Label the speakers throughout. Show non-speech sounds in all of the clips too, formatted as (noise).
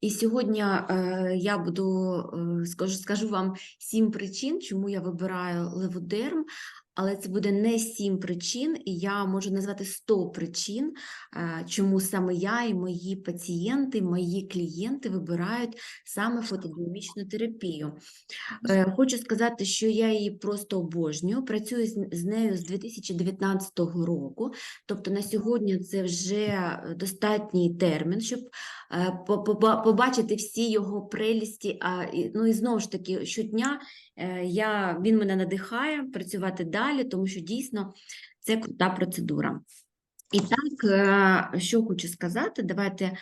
Speaker 1: І сьогодні е, я буду е, скажу, скажу вам сім причин, чому я вибираю леводерм, але це буде не сім причин, і я можу назвати 100 причин, е, чому саме я і мої пацієнти, мої клієнти вибирають саме фотодинамічну терапію. Е, Хочу сказати, що я її просто обожнюю. Працюю з, нею з 2019 року. Тобто на сьогодні це вже достатній термін, щоб е, по- поба- побачити всі його прелісті. Ну і знову ж таки, щодня е, я, він мене надихає працювати далі, тому що дійсно це крута процедура. І так, е, що хочу сказати, давайте.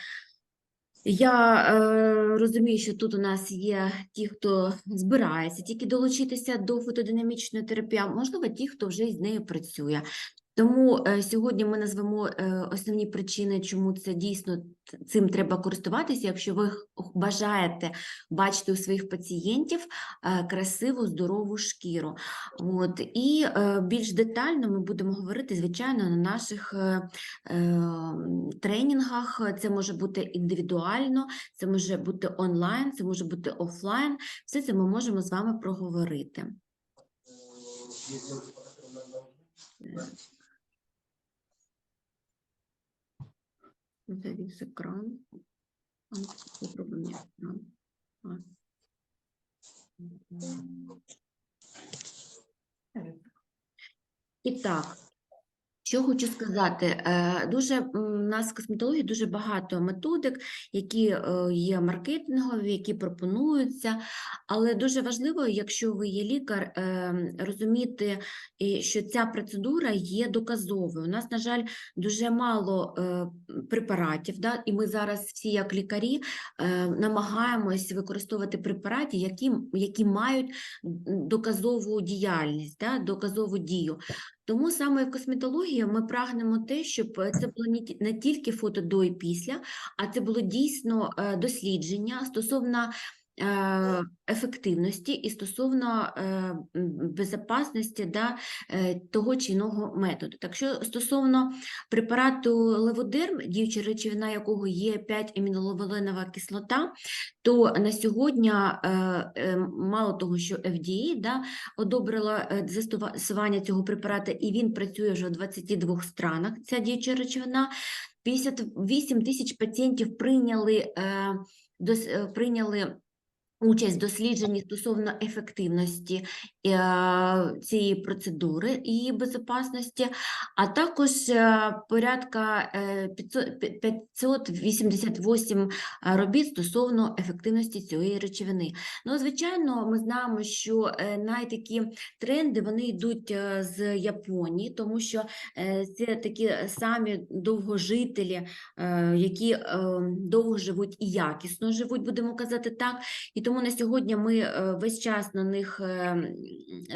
Speaker 1: Я е, розумію, що тут у нас є ті, хто збирається тільки долучитися до фотодинамічної терапії, а можливо, ті, хто вже з нею працює. Тому е, сьогодні ми назвемо е, основні причини, чому це дійсно цим треба користуватися, якщо ви бажаєте бачити у своїх пацієнтів е, красиву, здорову шкіру. От, і більш детально ми будемо говорити, звичайно, на наших тренінгах. Це може бути індивідуально, це може бути онлайн, це може бути офлайн. Все це ми можемо з вами проговорити. Завис экран. А, Попробуем экран. А. І так, що хочу сказати, е, дуже у нас в косметології дуже багато методик, які е, є маркетингові, які пропонуються, але дуже важливо, якщо ви є лікар, е, розуміти, що ця процедура є доказовою. У нас, на жаль, дуже мало препаратів, да? і ми зараз всі, як лікарі, намагаємось використовувати препарати, які, які мають доказову діяльність, да? доказову дію. Тому саме в косметології ми прагнемо те, щоб е, це було не ті- не тільки фото до і після, а це було дійсно е, дослідження стосовно ефективності і стосовно е, м, безопасності да, е, того чи іного методу. Так що стосовно препарату леводерм, діюча речовина якого є 5-аміноловоленова кислота, то на сьогодні е, е, мало того, що FDA да, одобрила е, застосування цього препарата, і він працює вже в 22 странах, ця діюча речовина. 58 тисяч пацієнтів прийняли, е, е, прийняли участь в дослідженні стосовно ефективності е, цієї процедури її безпечності, а також е, порядка е, 500 пі- 588 робіт стосовно ефективності цієї речовини. Ну, звичайно, ми знаємо, що е, найтакі тренди вони йдуть е, з Японії, тому що е, це такі самі довгожителі, е, які е, довго живуть і якісно живуть, будемо казати так. І тому на сьогодні ми е, весь час на них е,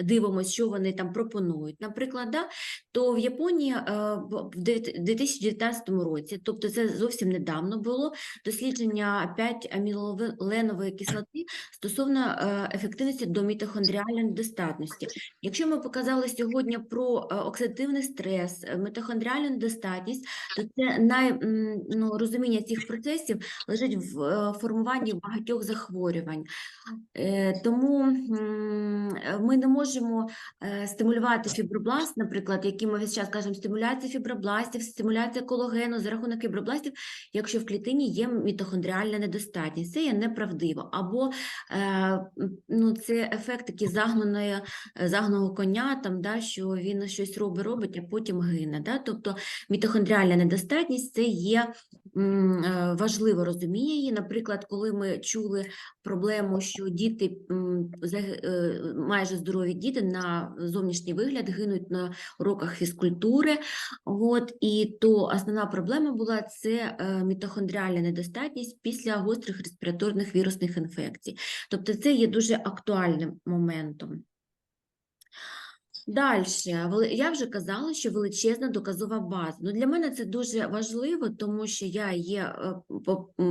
Speaker 1: дивимося, що вони там пропонують. Наприклад, да, то в Японії е, в в 2019 році, тобто це зовсім недавно було дослідження 5-амілоленової кислоти стосовно ефективності до мітохондріальної недостатності. Якщо ми показали сьогодні про оксидативний стрес, мітохондріальну недостатність, то це най, ну, розуміння цих процесів лежить в формуванні багатьох захворювань. Е, Тому е, ми не можемо е, стимулювати фібробласт, наприклад, який ми весь час кажемо, стимуляція фібробластів, стимуляція колагену за рахунок фібробластів, якщо в клітині є мітохондріальна недостатність. Це є неправдиво. Або е, ну, це ефект такий загнаної, загнаного коня, там, да, що він щось робить, робить, а потім гине. Да? Тобто мітохондріальна недостатність це є важливо розуміння її. Наприклад, коли ми чули проблему, що діти е, майже здорові діти на зовнішній вигляд гинуть на уроках фізкультури. От, і то основна проблема була це е, мітохондріальна недостатність після гострих респіраторних вірусних інфекцій. Тобто це є дуже актуальним моментом. Далі, я вже казала, що величезна доказова база. Ну, для мене це дуже важливо, тому що я є е,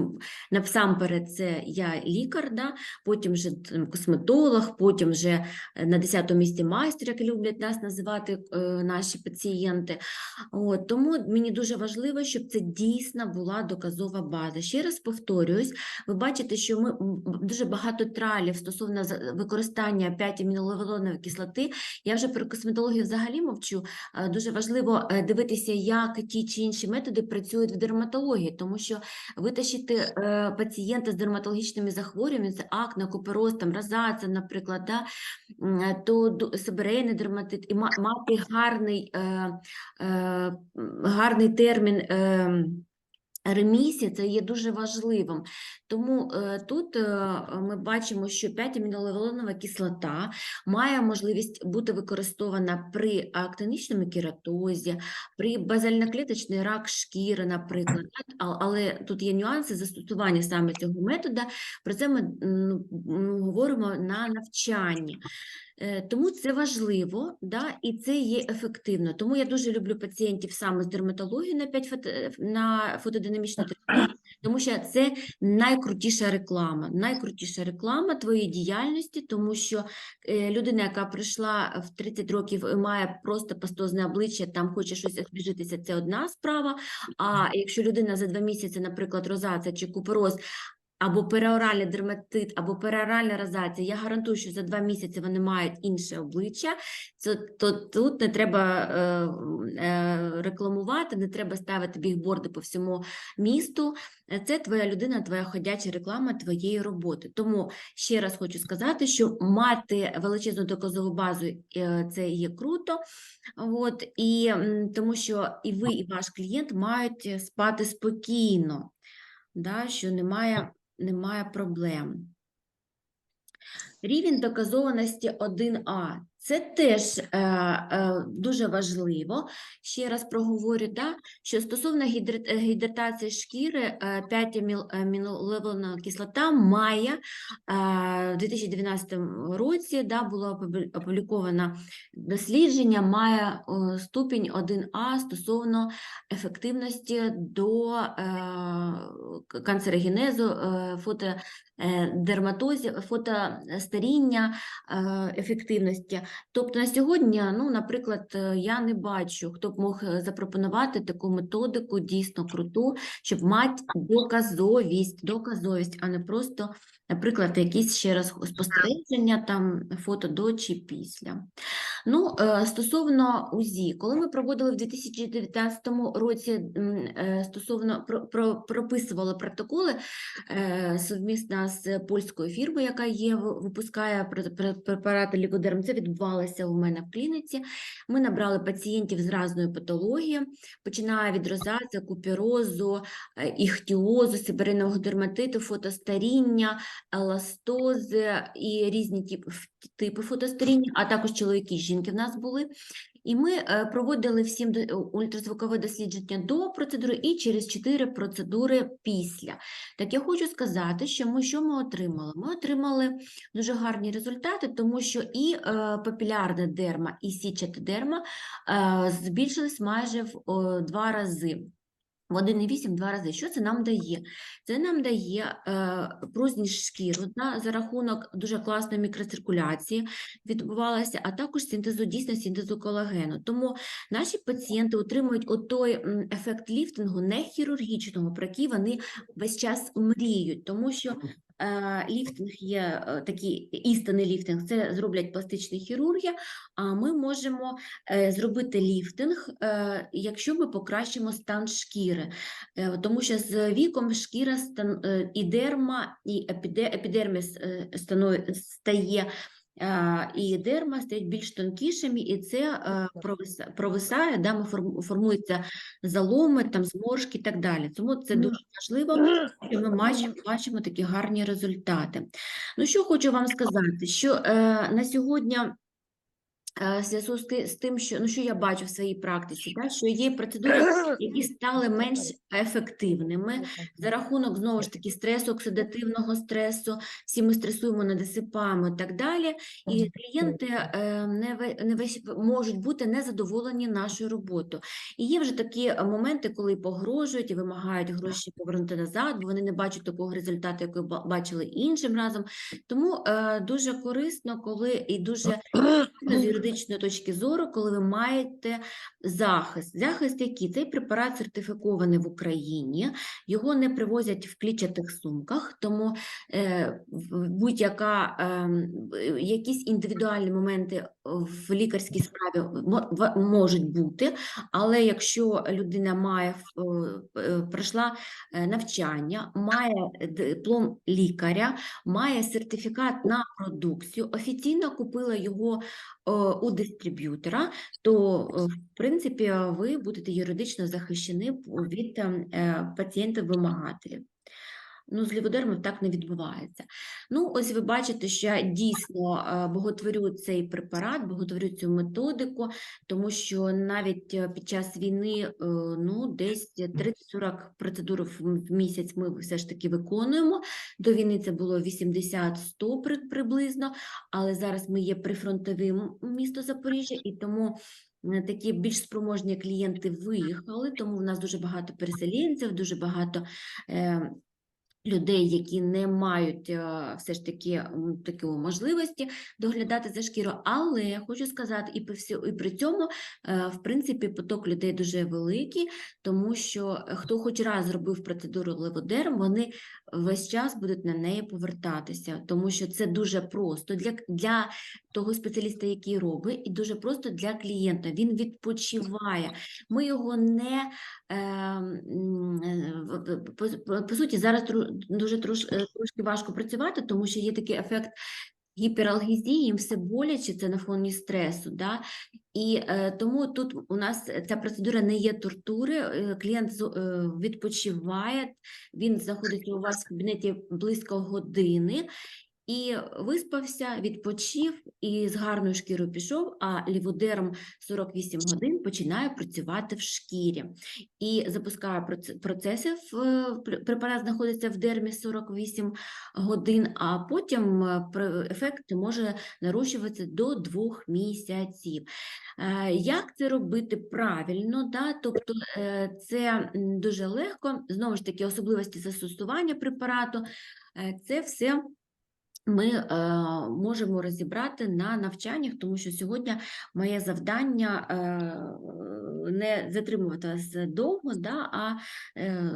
Speaker 1: насамперед, це я лікар, да? потім вже косметолог, потім вже е, на 10-му місці майстер, як люблять нас називати е, наші пацієнти. От, тому мені дуже важливо, щоб це дійсно була доказова база. Ще раз повторююсь, ви бачите, що ми дуже багато тралів стосовно використання 5-амінолевелонової кислоти. Я вже про косметологію взагалі мовчу. Дуже важливо е, дивитися, як ті чи інші методи працюють в дерматології, тому що витащити е, пацієнта з дерматологічними захворюваннями, це акне, купероз, там, розація, наприклад, да, е, то ду- дерматит, і мати гарний, гарний термін. Ремісія це є дуже важливим. Тому е, тут е, ми бачимо, що 5-амінолевелонова кислота має можливість бути використована при актинічному кератозі, при базальноклеточний рак шкіри, наприклад. а- Але тут є нюанси застосування саме цього методу. Про це ми м, м, говоримо на навчанні. Е, Тому це важливо, да, і це є ефективно. Тому я дуже люблю пацієнтів саме з дерматології на 5 фото, е, на фотодинамічну терапію, тому що це найкрутіша реклама. Найкрутіша реклама твоєї діяльності, тому що е, людина, яка прийшла в 30 років і має просто пастозне обличчя, там хоче щось освіжитися, це одна справа. А якщо людина за два місяці, наприклад, розація чи купероз, або переоральний дерматит, або переоральна розація, я гарантую, що за два місяці вони мають інше обличчя, це, то тут не треба е, е, рекламувати, не треба ставити бігборди по всьому місту. Це твоя людина, твоя ходяча реклама твоєї роботи. Тому ще раз хочу сказати, що мати величезну доказову базу е, це є круто. От, і, тому що і ви, і ваш клієнт мають спати спокійно, да, що немає, немає проблем. Рівень доказованості 1А. Це теж е, е, дуже важливо. Ще раз проговорю, да, що стосовно гідр- е, гідратації шкіри, е, 5-амінолевелна кислота має е, в 2012 році да, було опубліковано дослідження, має е, ступінь 1А стосовно ефективності до е, канцерогенезу, е, фото е, фотостаріння, е, ефективності. Тобто на сьогодні, ну, наприклад, е, я не бачу, хто б мог е, запропонувати таку методику дійсно круту, щоб мати доказовість, доказовість, а не просто, наприклад, якісь ще раз спостереження, там фото до чи після. Ну, е, стосовно УЗІ, коли ми проводили в 2019 році е, стосовно про, про, прописували протоколи е, совмісно з польською фірмою, яка є, випускає пре- пре- препарати лікодерм, це відбувалося у мене в клініці. Ми набрали пацієнтів з разною патологією, починає від розації, куперозу, е, іхтіозу, сибиринного дерматиту, фотостаріння, еластози і різні типи, типи фотостаріння, а також чоловіки і жінки в нас були. І ми е, проводили всім ультразвукове дослідження до процедури і через 4 процедури після. Так я хочу сказати, що ми що ми отримали? Ми отримали дуже гарні результати, тому що і е, папілярна дерма, і січата дерма е, збільшились майже в два рази. В 1,8 два рази. Що це нам дає? Це нам дає е, пружність шкіру да, за рахунок дуже класної мікроциркуляції відбувалася, а також синтезу, дійсно синтезу колагену. Тому наші пацієнти отримують отой ефект ліфтингу не хірургічного, про який вони весь час мріють, тому що е, ліфтинг є е, такий істинний ліфтинг, це зроблять пластичні хірурги, а ми можемо е, зробити ліфтинг, е, якщо ми покращимо стан шкіри. Е, Тому що з віком шкіра е, і дерма, і епіде, епідерміс е, стає. е, І дерма стають більш тонкішими, і це е, провисає, да, ми формуються заломи, там, зморшки і так далі. Тому це дуже важливо, що ми бачимо, бачимо такі гарні результати. Ну, що хочу вам сказати, що е, на сьогодні е, зв'язку з ти- з тим, що ну що я бачу в своїй практиці, да, що є процедури, (clears throat) які стали менш ефективними за рахунок знову ж таки стресу, оксидативного стресу. Всі ми стресуємо, недосипаємо і так далі. І клієнти е, не не весь можуть бути незадоволені нашою роботою. І є вже такі е, моменти, коли погрожують і вимагають гроші повернути назад, бо вони не бачать такого результату, який бачили іншим разом. Тому е, дуже корисно, коли і дуже (clears throat) юридичної точки зору, коли ви маєте захист. Захист який? Цей препарат сертифікований в Україні, його не привозять в клітчатих сумках, тому е, будь-яка ем, якісь індивідуальні моменти в лікарській справі можуть бути, але якщо людина має е, е, пройшла навчання, має диплом лікаря, має сертифікат на продукцію, офіційно купила його у дистриб'ютора, то е, в принципі ви будете юридично захищені від е, пацієнтів-вимагателів. Ну, з ліводермом так не відбувається. Ну, ось ви бачите, що я дійсно е, боготворю цей препарат, боготворю цю методику, тому що навіть е, під час війни, е, ну, десь 30-40 процедур в місяць ми все ж таки виконуємо. До війни це було 80-100 при- приблизно, але зараз ми є прифронтовим місто Запоріжжя, і тому такі більш спроможні клієнти виїхали, тому в нас дуже багато переселенців, дуже багато. е, людей, які не мають е, все ж таки такої можливості доглядати за шкірою. Але я хочу сказати, і при, і при цьому, е, в принципі, поток людей дуже великий, тому що е, хто хоч раз зробив процедуру леводерм, вони весь час будуть на неї повертатися, тому що це дуже просто для, для того спеціаліста, який робить, і дуже просто для клієнта. Він відпочиває. Ми його не по, по, суті, зараз дуже трош, е, трошки важко працювати, тому що є такий ефект гіпералгезії, їм все боляче, це на фоні стресу. Да? І е, тому тут у нас ця процедура не є тортури, е, клієнт е, відпочиває, він знаходиться у вас в кабінеті близько години. І виспався, відпочив і з гарною шкірою пішов, а ліводерм 48 годин починає працювати в шкірі і запускає процеси. Препарат знаходиться в дермі 48 годин, а потім е, ефект може нарощуватися до двох місяців. Е, Як це робити правильно? Да? Тобто е, це дуже легко, знову ж таки, особливості застосування препарату, це все ми е, можемо розібрати на навчаннях, тому що сьогодні моє завдання е, не затримувати вас довго, да, а е, е,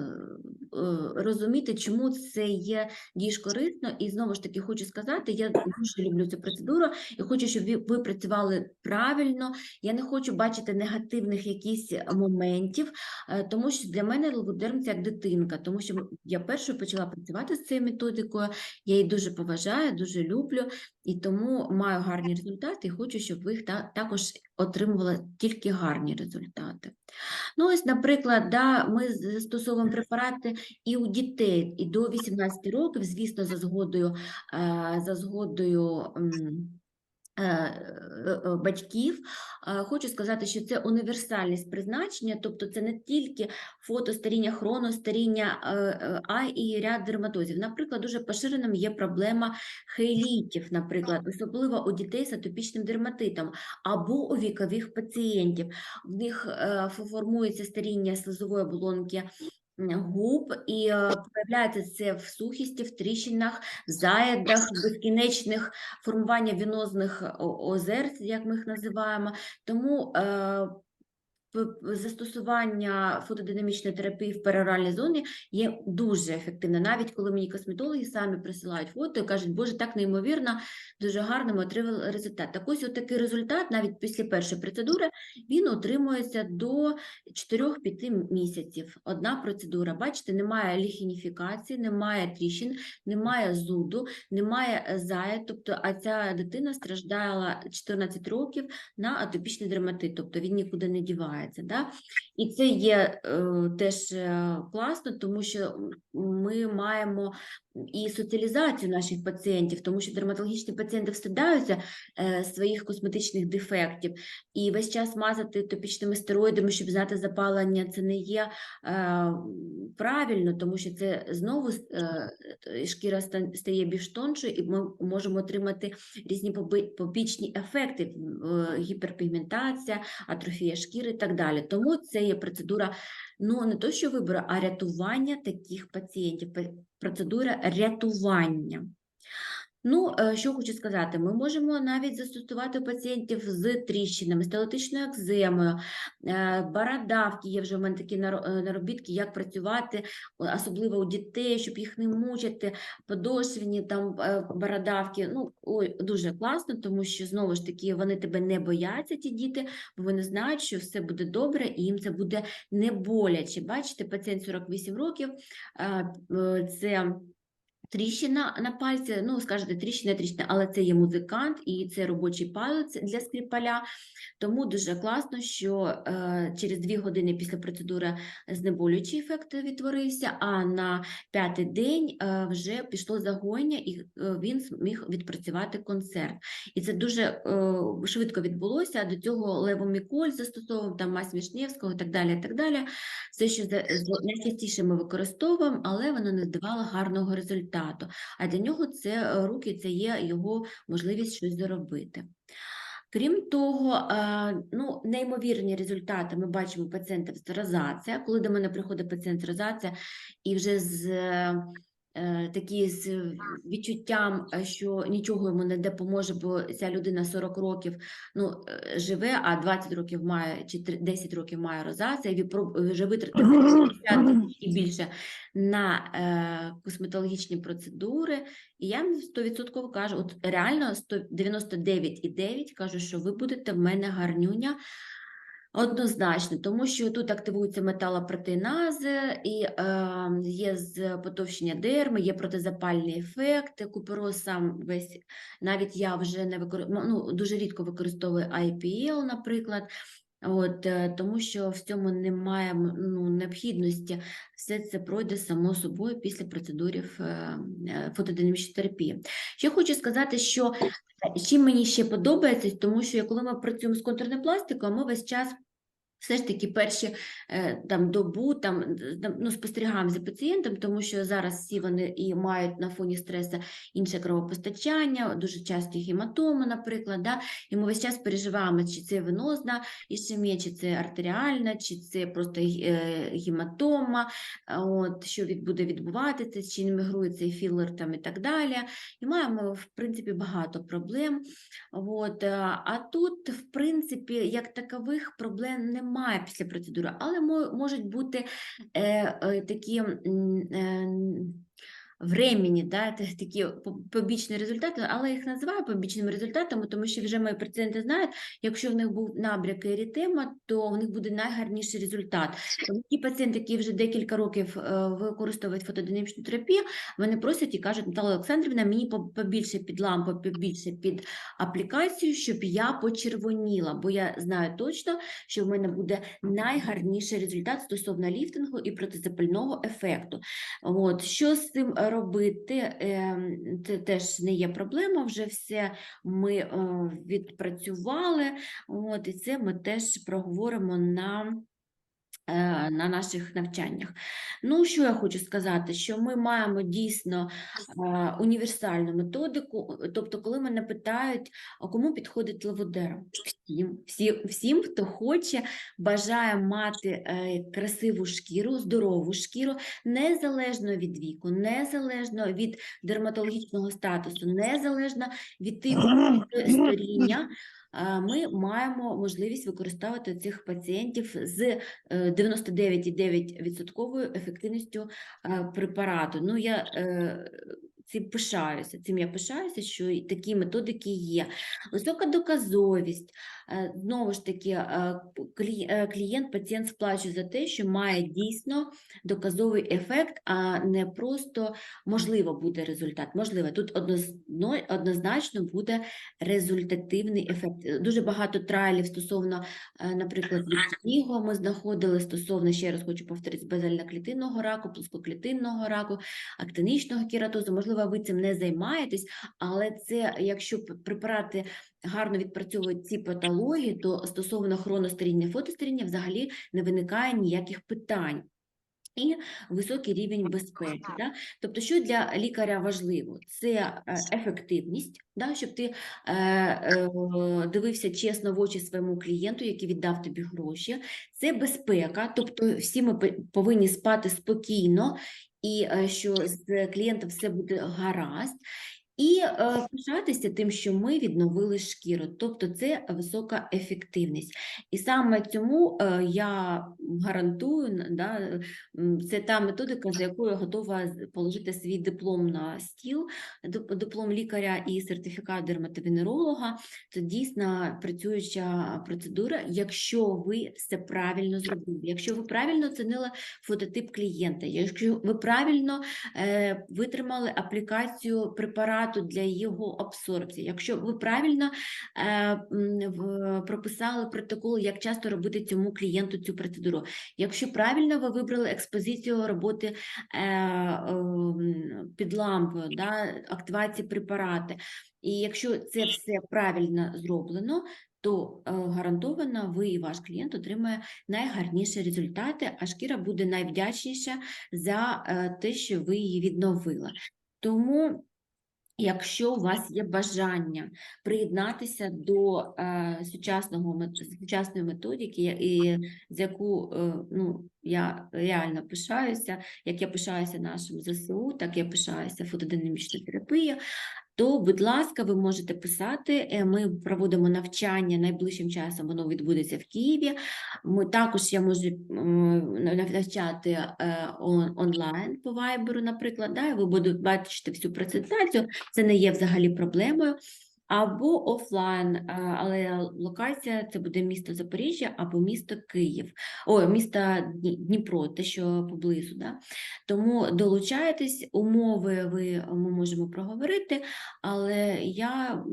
Speaker 1: розуміти, чому це є дійсно корисно. І знову ж таки хочу сказати, я дуже люблю цю процедуру і хочу, щоб ви, ви працювали правильно. Я не хочу бачити негативних якісь моментів, е, тому що для мене логодерм це як дитинка, тому що я першою почала працювати з цією методикою. Я її дуже поважаю, дуже люблю і тому маю гарні результати і хочу, щоб ви та- також отримували тільки гарні результати. Ну, ось, наприклад, да, ми застосовуємо препарати і у дітей, і до 18 років, звісно, за згодою, е, за згодою батьків. Е, Хочу сказати, що це універсальність призначення, тобто це не тільки фотостаріння, хроностаріння, е, е, а і ряд дерматозів. Наприклад, дуже поширеним є проблема хейлітів, наприклад, особливо у дітей з атопічним дерматитом або у вікових пацієнтів. В них е, формується старіння слизової оболонки губ, і е, проявляється це в сухісті, в тріщинах, в заядах, безкінечних формування вінозних о- озер, як ми їх називаємо. Тому е, застосування фотодинамічної терапії в пероральній зоні є дуже ефективне. Навіть коли мені косметологи самі присилають фото і кажуть, боже, так неймовірно, дуже гарно ми отримали результат. Так ось такий результат, навіть після першої процедури, він отримується до 4-5 місяців. Одна процедура. Бачите, немає ліхініфікації, немає тріщин, немає зуду, немає зая. Тобто, а ця дитина страждала 14 років на атопічний дерматит, тобто він нікуди не дівається. Називається. Да? І це є е, теж е, класно, тому що ми маємо і соціалізацію наших пацієнтів, тому що дерматологічні пацієнти встидаються е, своїх косметичних дефектів, і весь час мазати топічними стероїдами, щоб знати запалення, це не є е, правильно, тому що це знову е, шкіра стає більш тоншою, і ми можемо отримати різні побічні ефекти, е, гіперпігментація, атрофія шкіри і так далі. Тому це є процедура ну не то, що вибору, а рятування таких пацієнтів. Процедура рятування. Ну, е, що хочу сказати, ми можемо навіть застосувати пацієнтів з тріщинами, стелотичною екземою, е, бородавки, є вже в мене такі е, наробітки, як працювати, особливо у дітей, щоб їх не мучити, подошвені там бородавки. Ну, ой, дуже класно, тому що знову ж таки вони тебе не бояться, ті діти, бо вони знають, що все буде добре і їм це буде не боляче. Бачите, пацієнт 48 років, це тріщина на пальці, ну, скажете, тріщина, тріщина, але це є музикант і це робочий палець для скрипаля. Тому дуже класно, що е, через дві години після процедури знеболюючий ефект відтворився, а на п'ятий день е, вже пішло загоєння, і е, він зміг відпрацювати концерт. І це дуже е, швидко відбулося. До цього левоміколь застосовував, там мазь Вішневського і так далі. і так далі. Все, що найчастіше ми використовуємо, але воно не давало гарного результату. А для нього це е, руки, це є його можливість щось заробити. Крім того, е, ну, неймовірні результати ми бачимо пацієнтів з розація. Коли до мене приходить пацієнт з розація і вже з е, такі з відчуттям, е, що нічого йому не допоможе, бо ця людина 40 років ну, е, живе, а 20 років має чи три- 10 років має розація, і вже витратив 50 і більше на е, косметологічні процедури. І я їм 100% кажу, от реально 100 99,9 кажу, що ви будете в мене гарнюня. Однозначно, тому що тут активуються металопротеїнази, і е, є потовщення дерми, є протизапальний ефект, купероз сам весь, навіть я вже не викор... ну, дуже рідко використовую IPL, наприклад, От, е, тому що в цьому немає ну, необхідності, все це пройде само собою після процедурів е, е, фотодинамічної терапії. Ще хочу сказати, що чим мені ще подобається, тому що коли ми працюємо з контурним пластиком, ми весь час все ж таки перші е, там добу там ну, спостерігаємо за пацієнтом, тому що зараз всі вони і мають на фоні стресу інше кровопостачання, дуже часті гематоми, наприклад, да? і ми весь час переживаємо, чи це венозна ішемія, чи це артеріальна, чи це просто е, гематома, от, що від, буде відбуватися, чи мігрує цей філер там і так далі. І маємо, в принципі, багато проблем. От, е, а тут, в принципі, як такових проблем немає після процедури, але мо- можуть бути е, е, такі е, времені, да, та- (laughs) такі побічні результати, але їх називаю побічними результатами, тому що вже мої пацієнти знають, якщо в них був набряк і ерітема, то в них буде найгарніший результат. Ті пацієнти, які вже декілька років е, використовують фотодинамічну терапію, вони просять і кажуть, Наталя Олександрівна, мені побільше під лампу, побільше під аплікацію, щоб я почервоніла, бо я знаю точно, що в мене буде найгарніший результат стосовно ліфтингу і протизапального ефекту. От, що з цим робити? Ем, Це теж не є проблема, вже все ми е, відпрацювали, от, і це ми теж проговоримо на на наших навчаннях. Ну, що я хочу сказати, що ми маємо дійсно е, універсальну методику, тобто, коли мене питають, а кому підходить леводера? Всім, всі, всім, хто хоче, бажає мати е, красиву шкіру, здорову шкіру, незалежно від віку, незалежно від дерматологічного статусу, незалежно від типу (coughs) старіння, е, ми маємо можливість використовувати цих пацієнтів з е, 99,9% ефективністю е, препарату. Ну, я е, цим пишаюся. Цим я пишаюся, що і такі методики є. Висока доказовість. Е, Знову ж таки, е, е, клієнт, пацієнт сплачує за те, що має дійсно доказовий ефект, а не просто можливо буде результат. Можливо, тут однозначно буде результативний ефект. Дуже багато трайлів стосовно, наприклад, літнього ми знаходили стосовно, ще раз хочу повторити, базальноклітинного раку, плоскоклітинного раку, актинічного кератозу. Можливо, ви цим не займаєтесь, але це, якщо препарати гарно відпрацьовують ці патології, то стосовно хроностаріння, фотостаріння взагалі не виникає ніяких питань. І високий рівень безпеки. Да? Тобто, що для лікаря важливо? Це е, ефективність, да? щоб ти е, е, дивився чесно в очі своєму клієнту, який віддав тобі гроші. Це безпека, тобто всі ми повинні спати спокійно, і е, що з клієнтом все буде гаразд. І е, пишатися тим, що ми відновили шкіру, тобто це висока ефективність. І саме цьому е, я гарантую, да, це та методика, за якою я готова положити свій диплом на стіл, диплом лікаря і сертифікат дерматовенеролога. Це дійсно працююча процедура, якщо ви все правильно зробили, якщо ви правильно оцінили фототип клієнта, якщо ви правильно е, витримали аплікацію препарату для його абсорбції, якщо ви правильно е, прописали протокол, як часто робити цьому клієнту цю процедуру, якщо правильно ви вибрали експозицію роботи е, ем, під лампою, да, активації препарати, і якщо це все правильно зроблено, то е, гарантовано ви і ваш клієнт отримає найгарніші результати, а шкіра буде найвдячніша за те, що ви її відновили. Тому, якщо у вас є бажання приєднатися до е, сучасного сучасної методики, і з яку е, ну, я реально пишаюся, як я пишаюся нашим ЗСУ, так я пишаюся фотодинамічна терапією, то, будь ласка, ви можете писати. е, Ми проводимо навчання найближчим часом, воно відбудеться в Києві. Ми також я можу навчати е, онлайн по вайберу, наприклад. Да, ви будете бачити всю презентацію. Це не є взагалі проблемою. Або офлайн, е, але локація це буде місто Запоріжжя або місто Київ, ой, місто Дніпро, те, що поблизу. Да? Тому долучайтесь, умови ви ми можемо проговорити, але я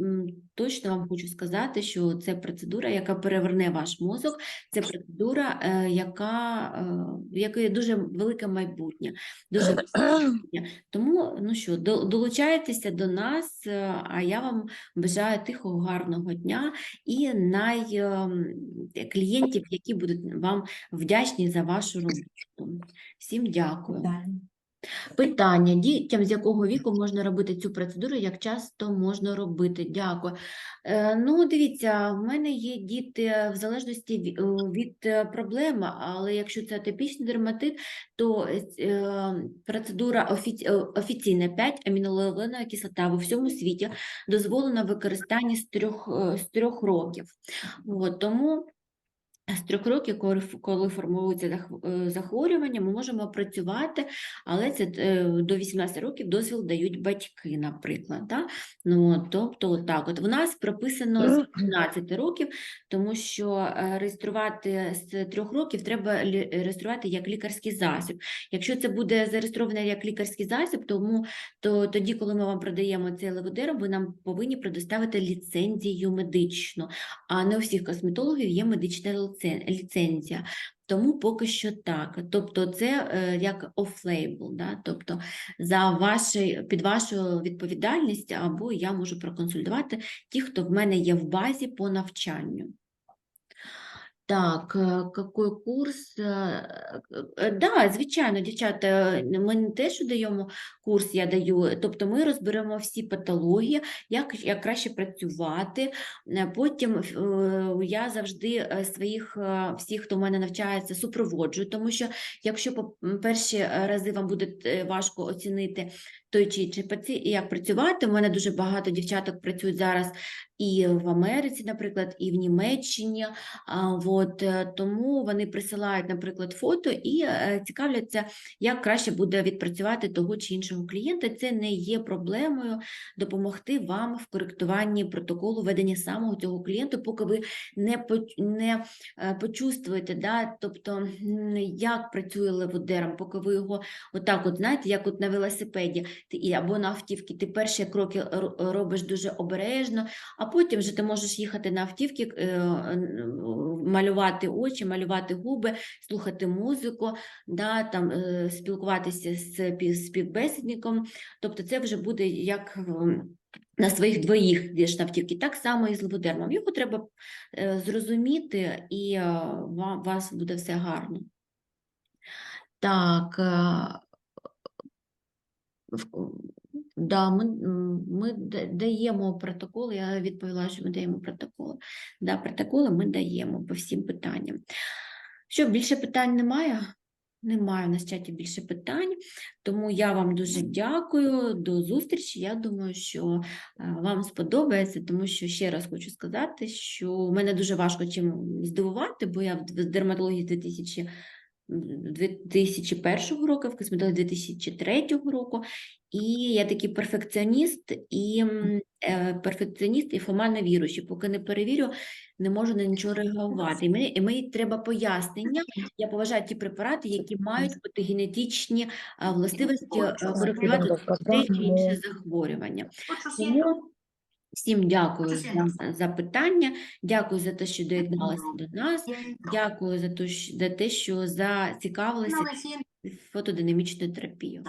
Speaker 1: точно вам хочу сказати, що це процедура, яка переверне ваш мозок, це процедура, е, яка, е, в якої дуже велике майбутнє. Дуже (clears throat) велике майбутнє. Тому, ну що, долучайтеся до нас, е, а я вам бажаю тихого, гарного дня і най, ем, клієнтів, які будуть вам вдячні за вашу роботу. Всім дякую. Питання: дітям з якого віку можна робити цю процедуру, як часто можна робити? Дякую. Е, ну, дивіться, в мене є діти в залежності е, від е, проблеми, але якщо це атопічний дерматит, то е, процедура офіці... е, офіційна 5 амінолеоленова кислота в всьому світі дозволена в використанні з трьох, е, з трьох років. От, тому з трьох років, коли, формується е, захворювання, ми можемо працювати, але це е, до 18 років дозвіл дають батьки, наприклад. Да? Ну, тобто, так от. В нас прописано з 15 років, тому що е, реєструвати з трьох років треба реєструвати як лікарський засіб. Якщо це буде зареєстровано як лікарський засіб, тому то тоді, коли ми вам продаємо цей леводерм, ви нам повинні предоставити ліцензію медичну а не у всіх косметологів є медична лице- ліцензія. Тому поки що так. Тобто це е, як оф-лейбл. да? тобто за ваші, під вашу відповідальність, або я можу проконсультувати ті, хто в мене є в базі по навчанню. Так, е, какой курс? Е, е, Да, звичайно, дівчата, е, ми не те, що даємо курс, я даю, тобто ми розберемо всі патології, як, як краще працювати. Е, Потім е, я завжди е, своїх е, всіх, хто в мене навчається, супроводжую, тому що якщо по перші е, рази вам буде е, важко оцінити той чи інший паці, як працювати, у мене дуже багато дівчаток працюють зараз і в Америці, наприклад, і в Німеччині. От, е, тому вони присилають, наприклад, фото і е, цікавляться, як краще буде відпрацювати того чи іншого клієнта. Це не є проблемою допомогти вам в коректуванні протоколу ведення самого цього клієнта, поки ви не, не е, почувствуєте, да, тобто як працює леводерм, поки ви його отак, от знаєте, як от на велосипеді або на автівці, ти перші кроки робиш дуже обережно, а потім вже ти можеш їхати на автівці, е, малювати очі, малювати губи, слухати музику, да, там, е, спілкуватися з співбесідником. Тобто це вже буде як на своїх двоїх йдеш на автівці. Так само і з леводермом. Його треба е, зрозуміти, і е, у вас буде все гарно. Так, е, да, ми, ми даємо протоколи, я відповіла, що ми даємо протоколи. Да, протоколи ми даємо по всім питанням. Що, більше питань немає? Немає в чаті більше питань, тому я вам дуже дякую. До зустрічі. Я думаю, що е, вам сподобається, тому що ще раз хочу сказати, що мене дуже важко чим здивувати, бо я в дерматології 2000 2001 року, в косметології 2003 року, і я такий перфекціоніст і е, перфекціоніст і формально віруючий. Поки не перевірю, не можу на нічого реагувати. І мені, і мені треба пояснення. Я поважаю ті препарати, які мають а, властивості е, коригувати те чи інше захворювання. Тому всім дякую за запитання, дякую за те, що доєдналися до нас, дякую за те, що, за те, що зацікавилися фотодинамічною терапією.